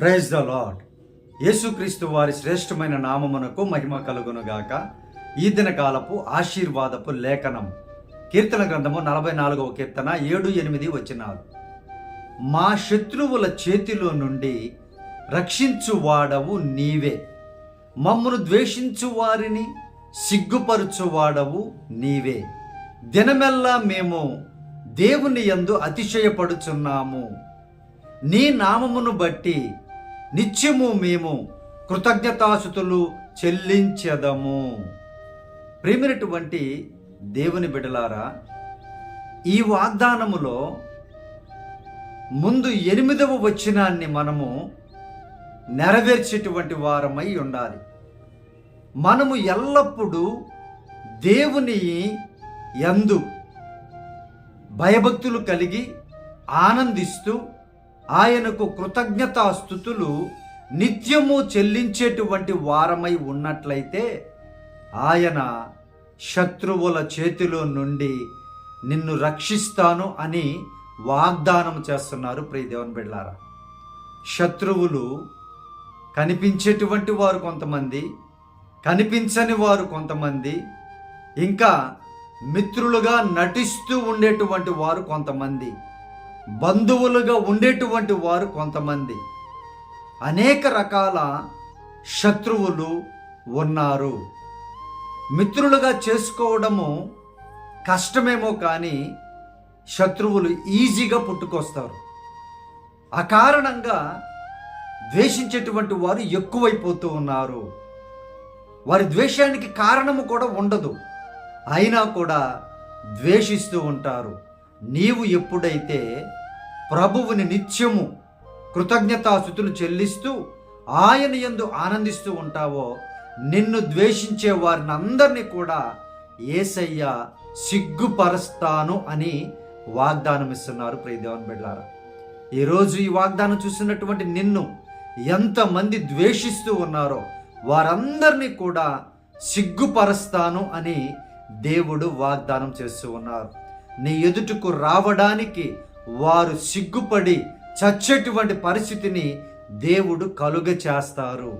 Praise the lord యేసుక్రీస్తు వారి శ్రేష్టమైన నామమునకు మహిమ కలుగునుగాక. ఈ దినకాలపు ఆశీర్వాదపు లేఖనం. కీర్తన గ్రంథము నలభై నాలుగవ కీర్తన ఏడు ఎనిమిది వచ్చినారు మా శత్రువుల చేతిలో నుండి రక్షించువాడవు నీవే. మమ్మను ద్వేషించు వారిని సిగ్గుపరుచువాడవు నీవే. దినమెల్లా మేము దేవుని యందు అతిశయపడుచున్నాము. నీ నామమును బట్టి నిత్యము మేము కృతజ్ఞతాసుతులు చెల్లించదము. ప్రేమినటువంటి దేవుని బిడలారా ఈ వాగ్దానములో ముందు ఎనిమిదవ వచనాన్ని మనము నెరవేర్చేటువంటి వారమై ఉండాలి. మనము ఎల్లప్పుడూ దేవుని యందు భయభక్తులు కలిగి ఆనందిస్తూ ఆయనకు కృతజ్ఞతాస్థుతులు నిత్యము చెల్లించేటువంటి వారమై ఉన్నట్లయితే ఆయన శత్రువుల చేతిలో నుండి నిన్ను రక్షిస్తాను అని వాగ్దానం చేస్తున్నారు ప్రియదేవన్ బిళ్ళారా. శత్రువులు కనిపించేటువంటి వారు కొంతమంది కనిపించని వారు కొంతమంది ఇంకా మిత్రులుగా నటిస్తూ ఉండేటువంటి వారు కొంతమంది. బంధువులుగా ఉండేటువంటి వారు కొంతమంది. అనేక రకాల శత్రువులు ఉన్నారు. మిత్రులుగా చేసుకోవడము కష్టమేమో కానీ శత్రువులు ఈజీగా పుట్టుకొస్తారు. అకారణంగా ద్వేషించేటువంటి వారు ఎక్కువైపోతూ ఉన్నారు. వారి ద్వేషానికి కారణము కూడా ఉండదు. అయినా కూడా ద్వేషిస్తూ ఉంటారు. నీవు ఎప్పుడైతే ప్రభువుని నిత్యము కృతజ్ఞతాస్థుతులు చెల్లిస్తూ ఆయన ఎందు ఆనందిస్తూ ఉంటావో నిన్ను ద్వేషించే వారిని అందరినీ కూడా ఏసయ్య సిగ్గుపరుస్తాను అని వాగ్దానం ఇస్తున్నారు. ప్రియదేవన్ బిడ్లారా ఈరోజు ఈ వాగ్దానం చూసినటువంటి నిన్ను ఎంతమంది ద్వేషిస్తూ ఉన్నారో వారందరినీ కూడా సిగ్గుపరుస్తాను అని దేవుడు వాగ్దానం చేస్తూ ఉన్నారు. నీ ఎదుటకు రావడానికి వారు సిగ్గుపడి చచ్చేటువంటి పరిస్థితిని దేవుడు కలుగ చేస్తారు.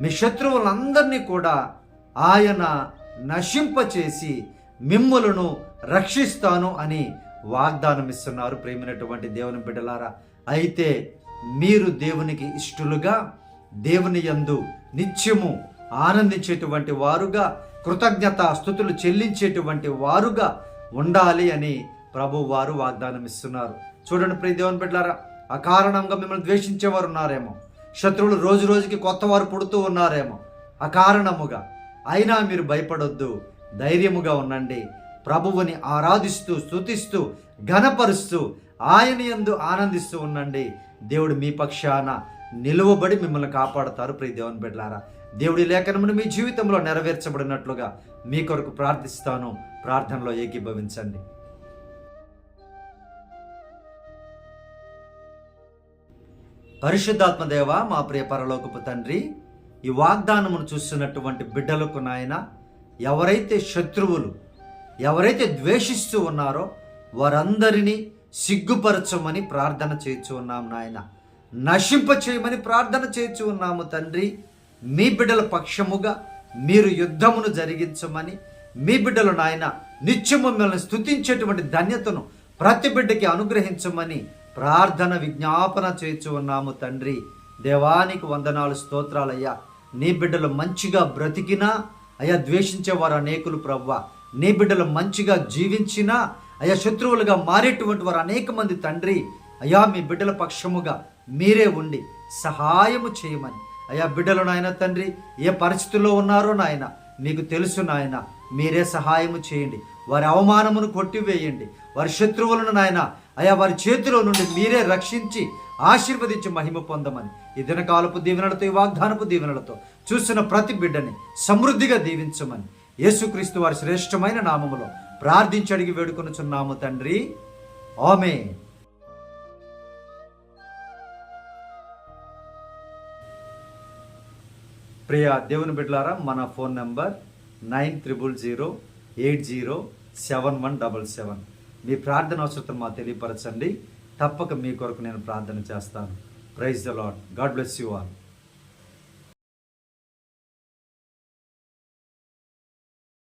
మీ శత్రువులందరినీ కూడా ఆయన నశింపచేసి మిమ్ములను రక్షిస్తాను అని వాగ్దానం ఇస్తున్నారు ప్రేమైనటువంటి దేవుని బిడ్డలారా. అయితే మీరు దేవునికి ఇష్టలుగా దేవుని యందు నిత్యము ఆనందించేటువంటి వారుగా కృతజ్ఞత స్థుతులు చెల్లించేటువంటి వారుగా ఉండాలి అని ప్రభు వారు వాగ్దానం ఇస్తున్నారు. చూడండి ప్రియ దేవుని బిడ్డలారా అకారణంగా మిమ్మల్ని ద్వేషించేవారు ఉన్నారేమో. శత్రువులు రోజు రోజుకి కొత్త వారు పుడుతూ ఉన్నారేమో. అకారణముగా. అయినా మీరు భయపడొద్దు ధైర్యముగా ఉండండి. ప్రభువుని ఆరాధిస్తూ స్తుతిస్తూ ఘనపరుస్తూ ఆయన ఎందు ఆనందిస్తూ ఉండండి. దేవుడు మీ పక్షాన నిలువబడి మిమ్మల్ని కాపాడుతారు ప్రియ దేవుని బిడ్డలారా. దేవుడి లేఖనమును మీ జీవితంలో నెరవేర్చబడినట్లుగా మీ కొరకు ప్రార్థిస్తాను. ప్రార్థనలో ఏకీభవించండి. పరిశుద్ధాత్మ దేవ మా ప్రియ పరలోకపు తండ్రి ఈ వాగ్దానమును చూస్తున్నటువంటి బిడ్డలకు నాయన ఎవరైతే శత్రువులు ఎవరైతే ద్వేషిస్తూ ఉన్నారో వారందరినీ సిగ్గుపరచమని ప్రార్థన చేయొచ్చు ఉన్నాము నాయన. నశింప చేయమని ప్రార్థన చేయొచ్చు ఉన్నాము తండ్రి. మీ బిడ్డల పక్షముగా మీరు యుద్ధమును జరిగించమని మీ బిడ్డలు నాయన నిత్యం మిమ్మల్ని స్థుతించేటువంటి ధన్యతను ప్రతి బిడ్డకి అనుగ్రహించమని ప్రార్థన విజ్ఞాపన చేర్చి ఉన్నాము తండ్రి. దేవానికి వందనాలు స్తోత్రాలయ్యా. నీ బిడ్డలు మంచిగా బ్రతికినా అయ్యా ద్వేషించేవారు అనేకులు ప్రవ్వ. నీ బిడ్డలు మంచిగా జీవించినా అయ్యా శత్రువులుగా మారేటువంటి వారు అనేక మంది తండ్రి. అయ్యా మీ బిడ్డల పక్షముగా మీరే ఉండి సహాయము చేయమని. అయ్యా బిడ్డలు నాయన తండ్రి ఏ పరిస్థితుల్లో ఉన్నారో నాయన మీకు తెలుసు నాయన మీరే సహాయము చేయండి. వారి అవమానమును కొట్టివేయండి. వారి శత్రువులను నాయన అయా వారి చేతిలో నుండి మీరే రక్షించి ఆశీర్వదించి మహిమ పొందమని. ఈ దినకాలపు దీవెనలతో ఈ వాగ్దానపు దీవెనలతో చూసిన ప్రతి బిడ్డని సమృద్ధిగా దీవించమని. యేసుక్రీస్తు వారి శ్రేష్టమైన నామములో ప్రార్థించి అడిగి వేడుకొనుచున్నాము తండ్రి. ఆమె ప్రియ దేవుని బిడ్డలారా మన phone number nine triple zero eight zero seven one double seven. మీ ప్రార్థన అవసరం మా తెలియపరచండి. తప్పక మీ కొరకు నేను ప్రార్థన చేస్తాను. Praise the Lord God bless you all.